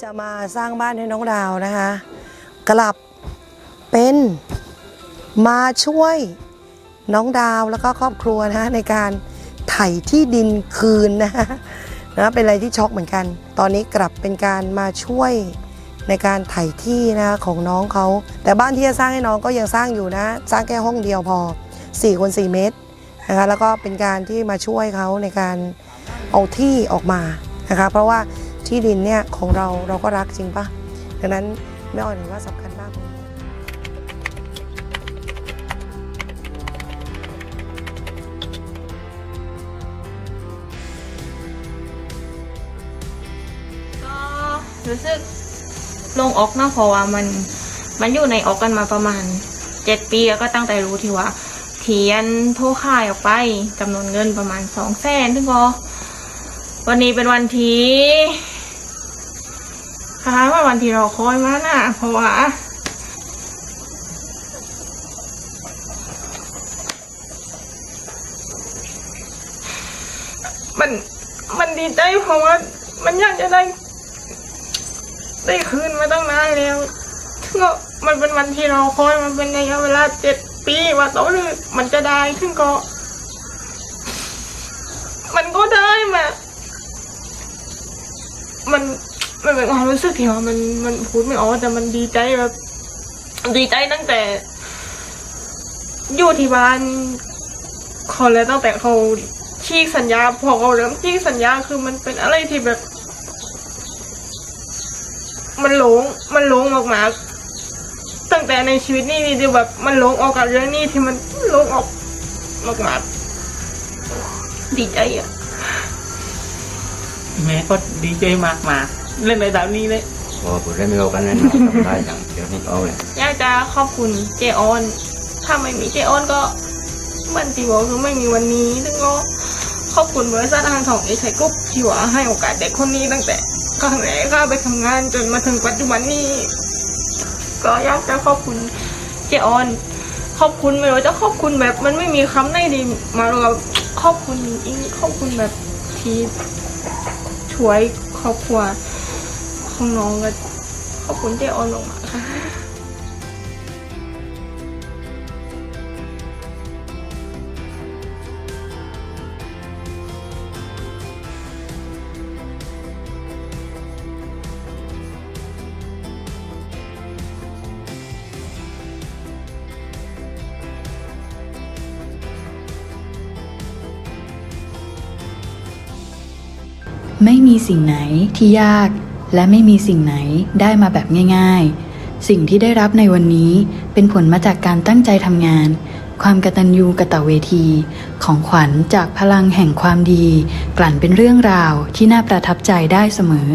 จะมาสร้างบ้านให้น้องดาวนะคะ กลับเป็นมาช่วยน้องดาวแล้วก็ครอบครัวนะคะในการไถ่ที่ดินคืนนะคะนะเป็นอะไรที่ช็อกเหมือนกัน ตอนนี้กลับเป็นการมาช่วยในการไถ่ที่นะคะของน้องเขา แต่บ้านที่จะสร้างให้น้องก็ยังสร้างอยู่นะ สร้างแค่ห้องเดียวพอ4คน4เมตรนะคะแล้วก็เป็นการที่มาช่วยเขาในการเอาที่ออกมานะคะเพราะว่า ที่ดินเนี่ยของเราเราก็รักจริงปะดังนั้นแม่อ่อนเห็นว่าสำคัญมากตรงนี้ก็รู้สึกโลงอกเนอะเพราะว่ามันมันอยู่ในอกกันมาประมาณเจ็ดปีแล้วก็ตั้งแต่รู้ที่ว่าเทียนโทรค่ายออกไปจำนวนเงินประมาณสองแสนถึงก็วันนี้เป็นวันที่ วันที่เรอคอยมาน่ะเพราะว่ามันมันดีใจเพราะว่ามันอยากจะได้ ได้คืนมาตั้งนานแล้วถึงก็มันเป็นวันที่เราคอยมันเป็นระยะเวลาเจ็ดปีว่าโตหรือมันจะได้ถึงก็ มันก็ได้มามัน มันเป็นความรู้สึกที่ว่ามันมันพูดไม่ออกแต่มันดีใจแบบดีใจตั้งแต่ อยู่ที่บ้านเขาเลยตั้งแต่เขาชี้สัญญาพอเขาเริ่มชี้สัญญาคือมันเป็นอะไรที่แบบ มันหลงมันหลงมากๆตั้งแต่ในชีวิตนี่ที่แบบมันหลงออกกับเรื่องนี้ที่มันหลงออกมากๆดีใจอะแม่ก็ดีใจมากมากๆ เล่นในดาวนี้เลยพอผมได้ไม่เอากันนั้นทำได้จังเดี๋ยวนี้เอาเลยอยากจะขอบคุณเจออน ถ้าไม่มีเจออนก็มันจีบอกคือไม่มีวันนี้ถึงก็ขอบคุณบริษัททางทองเอชัยกรุ๊ปที่ว่าให้โอกาสเด็กคนนี้ตั้งแต่ครั้งแรกเข้าไปทำงานจนมาถึงปัจจุบันนี้ ก็อยากจะขอบคุณเจออน ขอบคุณไม่ว่าจะขอบคุณแบบมันไม่มีคำไหนดีมาหรอกขอบคุณจริงๆขอบคุณแบบที่ช่วยครอบครัว ของน้องก็ขอบคุณเจออนลงมาค่ะไม่มีสิ่งไหนที่ยาก และไม่มีสิ่งไหนได้มาแบบง่าย ๆ สิ่งที่ได้รับในวันนี้เป็นผลมาจากการตั้งใจทำงาน ความกตัญญูกะตะเวที ของขวัญจากพลังแห่งความดี กลั่นเป็นเรื่องราวที่น่าประทับใจได้เสมอ